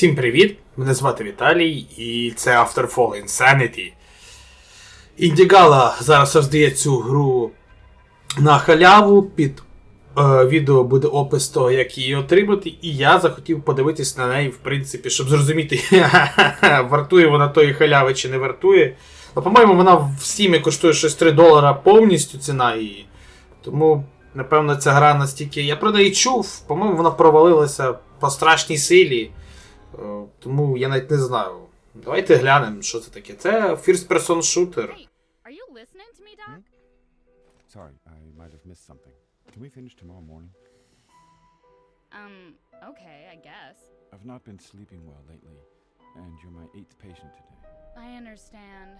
Всім привіт! Мене звати Віталій, і це After Fall Insanity. Індігала зараз роздає цю гру на халяву. Під відео буде опис того, як її отримати, і я захотів подивитись на неї, в принципі, щоб зрозуміти, вартує вона тої халяви чи не вартує. Ну, по-моєму, вона в Steam коштує щось 3 долара повністю ціна її. Тому, напевно, ця гра настільки. Я про неї чув, по-моєму, вона провалилася по страшній силі. Е, Тому я навіть не знаю. Давайте глянемо, що це таке. Це First Person Shooter. Hey, are you listening to me, Doc? Sorry, I might have missed something. Can we finish tomorrow morning? Um, okay, I guess. I've not been sleeping well lately, and you're my eighth patient today. I understand.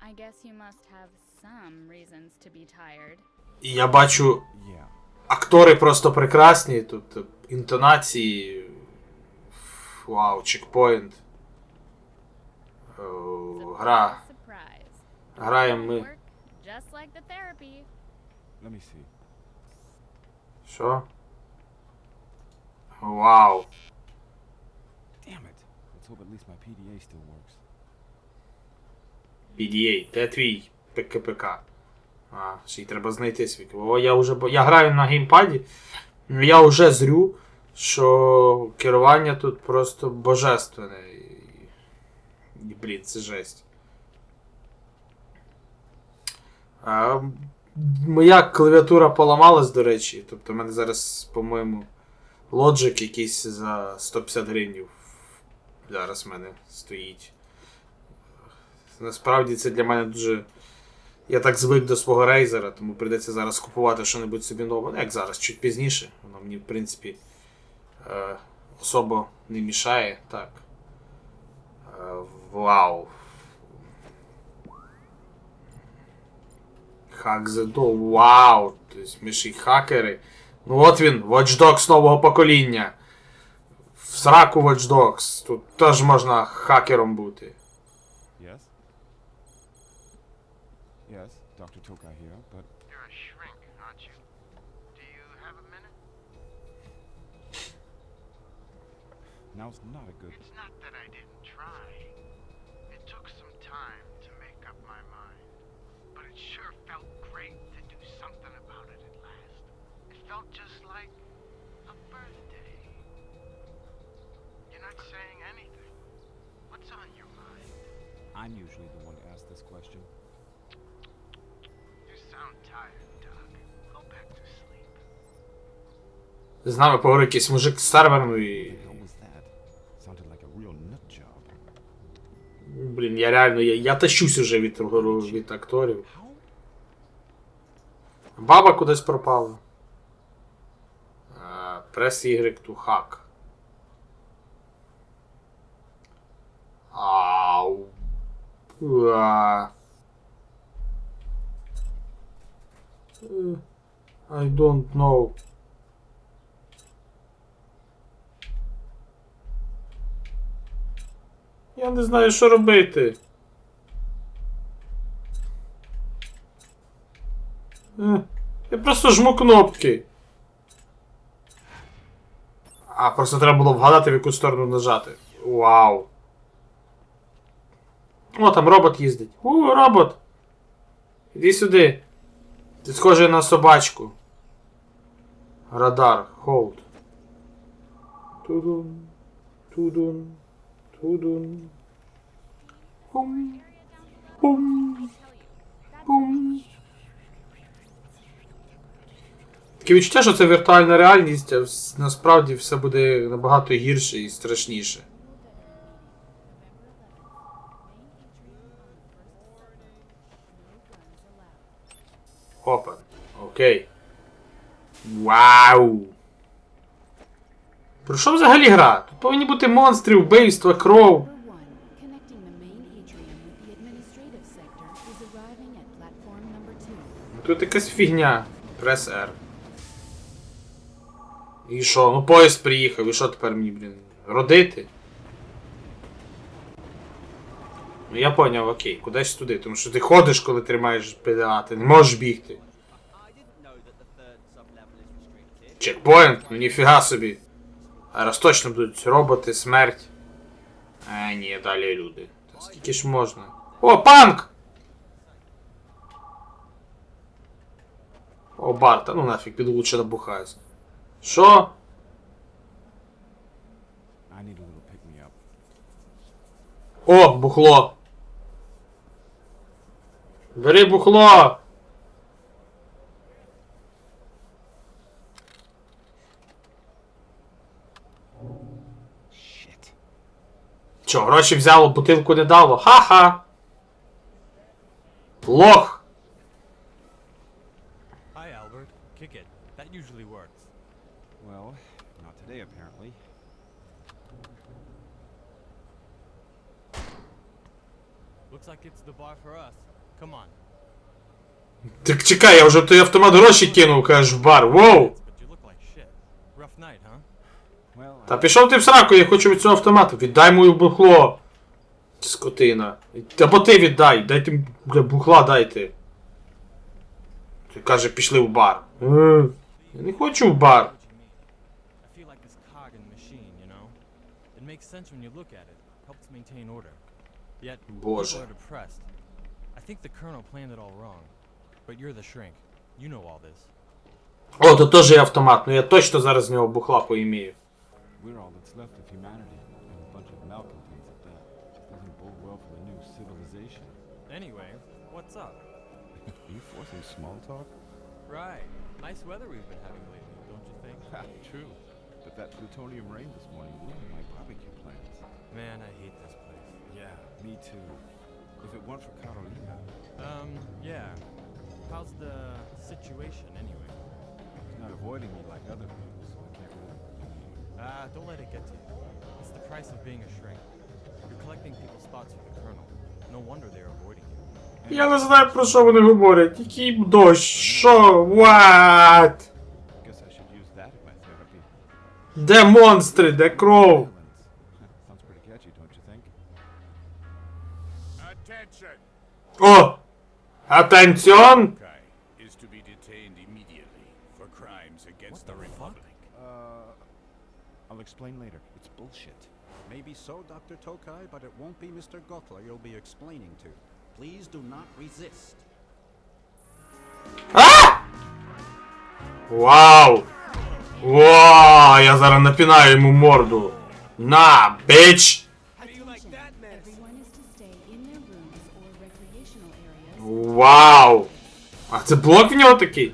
I guess you must have some reasons to be tired. І я бачу, Yeah. актори просто прекрасні, тут е, інтонації. Вау, чекпоінт. Е, Гра. Surprise, surprise. Граємо ми. Work just like the therapy. Let me see. Що? Вау. Damn it! Let's hope at least my PDA still works. PDA, де твій ПКПК? А, ще й треба знайти свій. О, я вже я граю на геймпаді. Я вже зрю, що керування тут просто божественне. Блін, це жесть. А, моя клавіатура поламалась, до речі. Тобто в мене зараз, по-моєму, Logic якийсь за 150 гривень зараз в мене стоїть. Насправді це для мене дуже. Я так звик до свого рейзера, тому прийдеться зараз купувати щось собі нове. Ну, як зараз, чуть пізніше. Воно мені, в принципі, е, особо не мішає. Так. Е, вау. The Door. Вау! Тобто ми ж і хакери. Ну от він, Watch Dogs нового покоління. В сраку Watch Dogs. Тут теж можна хакером бути. Yes? Yes, Dr. Tokai here, but You're a shrink, aren't you? Do you have a minute? now's not a good. It's not that I didn't I'm usually the one to ask this question. You sound tired, Doc. Go back to sleep. З нами поговорив якийсь мужик з серверну і. Блін, я реально. Я, я тащусь уже від, від акторів. Баба кудись пропала. Press Y to hack. Ау. Е, I don't know. Я не знаю, що робити. Е, Я просто жму кнопки. А, просто треба було вгадати, в яку сторону нажати. Вау. О, там робот їздить. У, робот. Іди сюди. Ти схожий на собачку. Радар, холд. Тудун. Тудун. Тудун. Пум. Пум. Пум. Таке відчуття, що це віртуальна реальність, а насправді все буде набагато гірше і страшніше. Опа. Окей. Вау! Про що взагалі гра? Тут повинні бути монстри, вбивства, кров. Тут якась фігня. Прес R. І що? Ну поїзд приїхав, і що тепер мені, блін, родити? Ну я поняв, окей, кудись туди, тому що ти ходиш, коли тримаєш ПДА, ти не можеш бігти. Чекпоінт, ну ніфіга собі. Зараз точно будуть роботи, смерть. А, ні, далі люди. Та скільки ж можна? О, панк! О, Барта, ну нафіг, піду лучше набухаюсь. Що? О, бухло. Бери бухло. Shit. Чо, гроші взяло, бутилку не дало? Ха-ха. Лох. Hi, Albert. Kick it. That usually works. Well, not today apparently. Looks like it's the bar for us. Так чекай, я вже той автомат гроші кинув, кажеш, в бар. Воу! Та пішов ти в сраку, я хочу від цього автомату. Віддай мою бухло. Скотина. Або ти віддай, дайте бля, бухла дайте. Ти каже, пішли в бар. Е, Я не хочу в бар. Боже. think the colonel planned it all wrong. But you're the shrink. You know all this. О, то теж є автомат, ну я точно зараз з нього бухла поімію. we're all that's left of humanity, and a bunch of malcontents at that. Doesn't bode well for the new civilization. Anyway, what's up? Are you forcing small talk? Right. Nice weather we've been having lately, don't you think? Ha, true. But that plutonium rain this morning ruined my barbecue plans. Man, I hate this place. Yeah, me too. If it weren't for Carolina, Um, yeah. How's the situation anyway? she's not avoiding me like other people, so I can't really. Ah, don't let it get to you. It's the price of being a shrink. You're collecting people's thoughts for the colonel. No wonder they're avoiding you. Я не знаю про що вони говорять. Який дощ? Що? What? Guess I should use that in my therapy. Де монстри? Де кров? О! Атенціон! Kai is to be detained immediately for crimes against the, Republic. Uh, I'll explain later. It's bullshit. Maybe so, Dr. Tokai, but it won't be Mr. Gotler you'll be explaining to. Please do not resist. А! Вау! Вау! Я зараз напинаю йому морду. На, біч! Вау! А це блок в нього такий?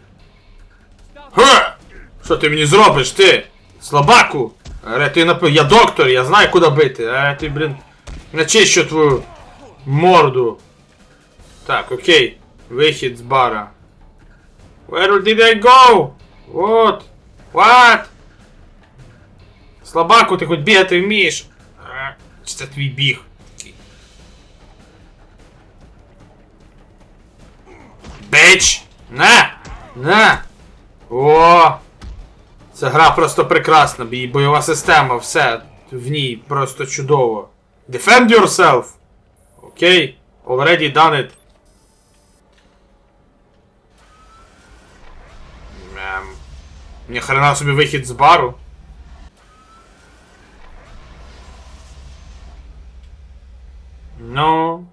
Ге! Що ти мені зробиш, ти? Слабаку! Аре, ти напи... Я доктор, я знаю, куди бити. Аре, ти, блін, начищу твою морду. Так, окей. Вихід з бара. Where did I go? What? What? Слабаку, ти хоч бігати вмієш? А, Чи це твій біг? Бич! На! На! О! Ця гра просто прекрасна, її бойова система, все в ній просто чудово. Defend yourself! Окей, already done it. Ем, Ні хрена собі вихід з бару. Ну.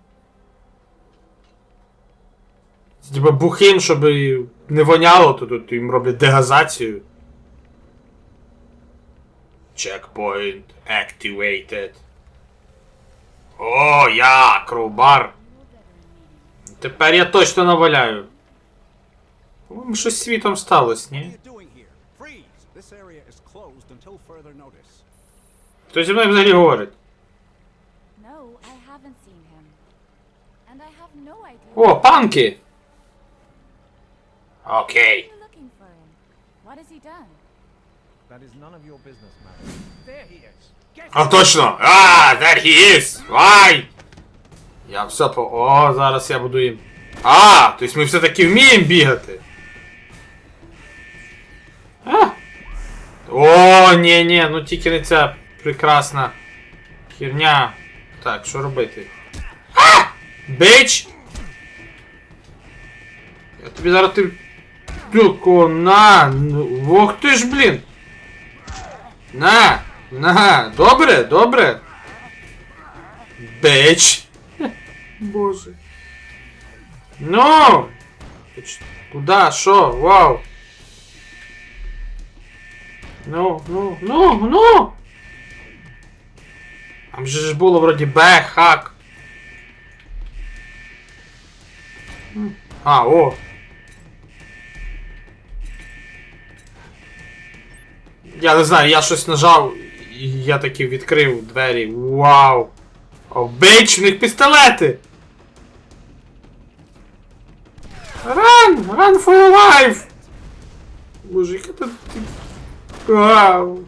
Типа бухим, щоб не воняло, то тут їм роблять дегазацію. Checkpoint activated. О, я, кровбар. Тепер я точно наваляю. По-моєму, щось з світом сталося, ні? Хто зі мною взагалі говорить? No, I haven't seen him. And I have no idea О, панки! Окей. looking for him. What has he done? That is none of your business, man. There he is. Get А точно! А, there he is! Вай! Я все по. О, зараз я буду їм. А, тобто ми все-таки вміємо бігати. А? О, ні, ні, ну тільки не ця прекрасна херня. Так, що робити? А! Бич! Я тобі зараз ти. Тільки на! Ох ти ж, блін! На! На! Добре, добре! Бич! Боже. Ну! Куда? Що? Вау! Ну, ну, ну, ну! Там же ж було вроді Б, хак. А, о. Я не знаю, я щось нажав, і я таки відкрив двері. Вау! О, бич, в них пістолети! Run! Run for your life! Боже, яка тут... Вау!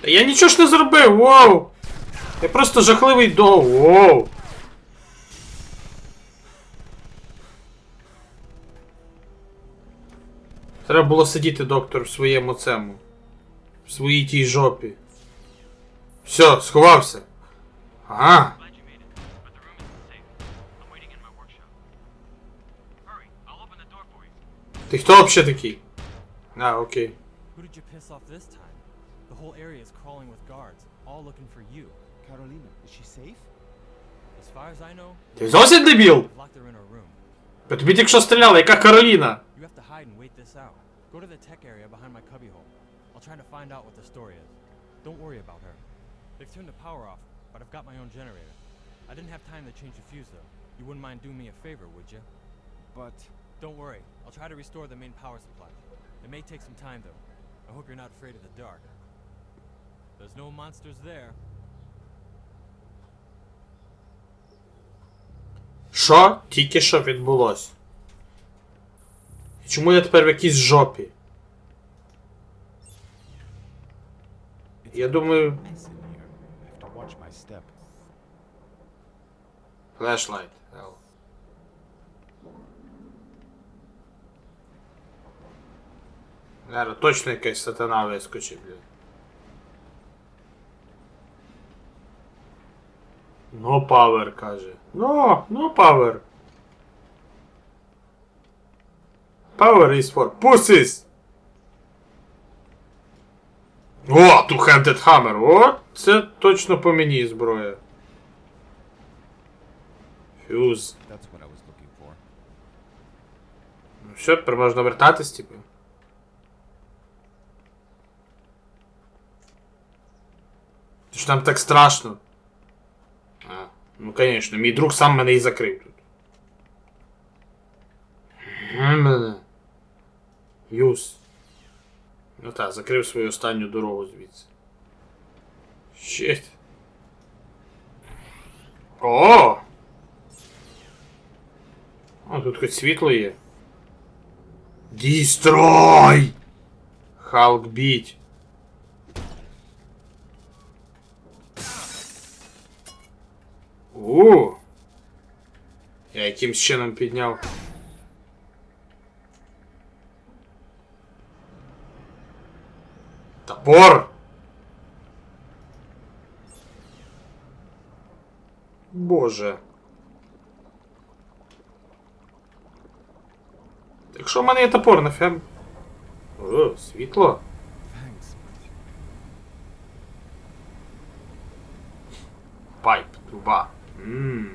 Та я нічого ж не зробив, воу! Я просто жахливий до. Воу! Треба було сидіти, доктор, в своєму цему. В своїй тій жопі. Все, сховався. Ага. Ти хто взагалі такий? А, окей. Who did you piss off this time? The whole area is crawling with guards, all looking for you. Carolina, is she safe? As far as I know, Ти зовсім дебіл? locked her in her room. По тобі тільки що стріляли, яка Кароліна? You have to hide and wait this out. Go to the tech area behind my cubbyhole. I'll try to find out what the story is. Don't worry about her. They've turned the power off, but I've got my own generator. I didn't have time to change the fuse though. You wouldn't mind doing me a favor, would you? But Don't worry. I'll try to restore the main power supply. It may take some time though. I hope you're not afraid of the dark. There's no monsters there. Що тільки що відбулось? Чому я тепер в якійсь жопі? Я думаю. Hell. Зараз точно якась сатана вискочить, блін. No power, каже. No, no power. Power is for pussies. О, two-handed hammer. О, це точно по мені зброя. For. Ну все, тепер можна вертатись, типу. Ти ж там так страшно. Ну конечно, мій друг сам мене і закрив тут. Юс. Ну так, закрив свою останню дорогу звідси. Щит. О! О, тут хоч світло є. Дістрой! Халк біть. У. Я якимсь чином підняв. Топор! Боже. Якщо в мене є топор, нафіг. О, світло. Thanks, but Пайп, труба. Ммм.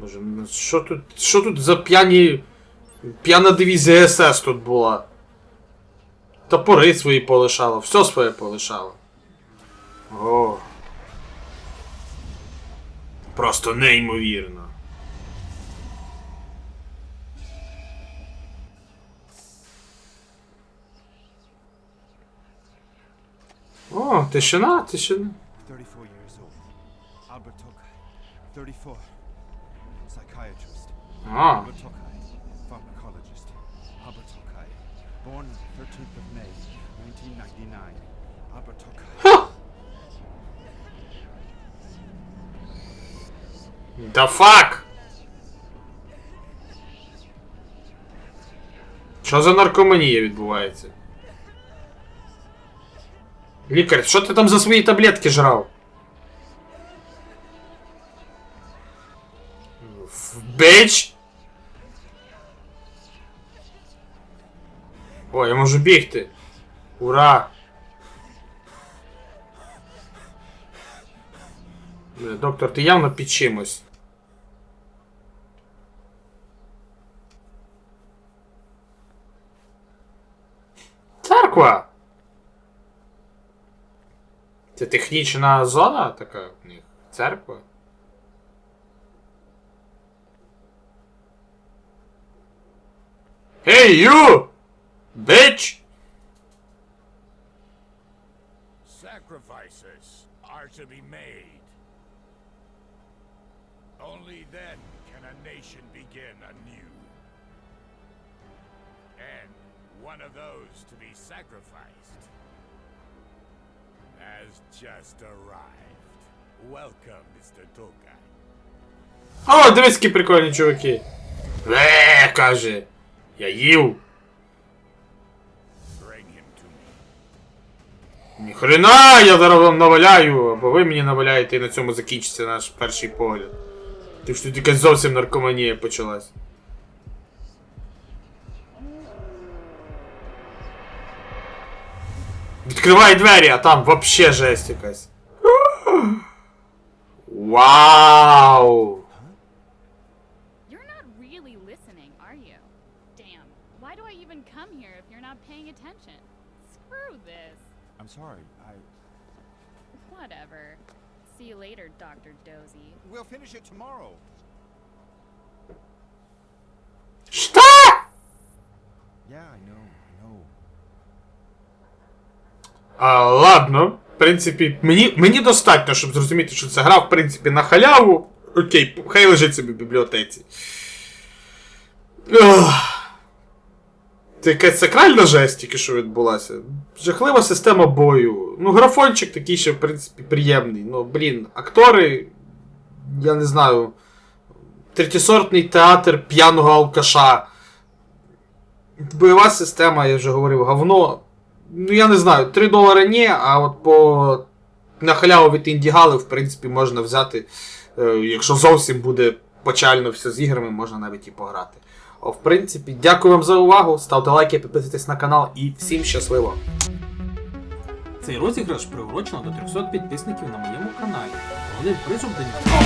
Боже, ну що тут. Що тут за п'яні. П'яна дивізія СС тут була? Топори свої полишала, все своє полишала. О. Просто неймовірно. О, тишина, тишина. 34 years old. Albert Tokai. 34. Psychiatrist. А, Albert Tokai. Pharmacologist. Albert Tokai. Born 13th of May, 1999. Albert Tokai. Да фак! Що за наркоманія відбувається? Лікар, що ти там за свої таблетки жрав? Бич! О, я можу бігти. Ура! Бля, доктор, ти явно під чимось. Церква! Це технічна зона така в них? Церква? Hey you! Bitch! Sacrifices are to be made. Only then can a nation begin anew. And one of those to be sacrificed has just arrived. Welcome, Mr. Tokai. О, дивись, які прикольні чуваки. Ве, каже. Я їв. Ніхрена, я зараз вам наваляю, або ви мені наваляєте і на цьому закінчиться наш перший погляд. Ти ж тут якась зовсім наркоманія почалась. Відкривай двері, а там вообще жесть якась. Вау! You're not really listening, are you? Damn. Why do I even come here if you're not paying attention? Screw this. I'm sorry. I. Whatever. See you later, Dr. Dozy. We'll finish it tomorrow. Що? Yeah, I know. I know. А, ладно, в принципі, мені, мені достатньо, щоб зрозуміти, що це гра, в принципі, на халяву. Окей, хай лежить собі в бібліотеці. Ох. Це якась сакральна жесть тільки що відбулася. Жахлива система бою. Ну, графончик такий ще, в принципі, приємний. Ну, блін, актори. Я не знаю. Третєсортний театр п'яного алкаша. Бойова система, я вже говорив, говно. Ну, я не знаю, 3 долари ні, а от по на халяву від індігали, в принципі, можна взяти. Е, якщо зовсім буде печально все з іграми, можна навіть і пограти. В принципі, дякую вам за увагу. Ставте лайки, підписуйтесь на канал і всім щасливо! Цей розіграш приурочено до 300 підписників на моєму каналі. Головним призов до нього.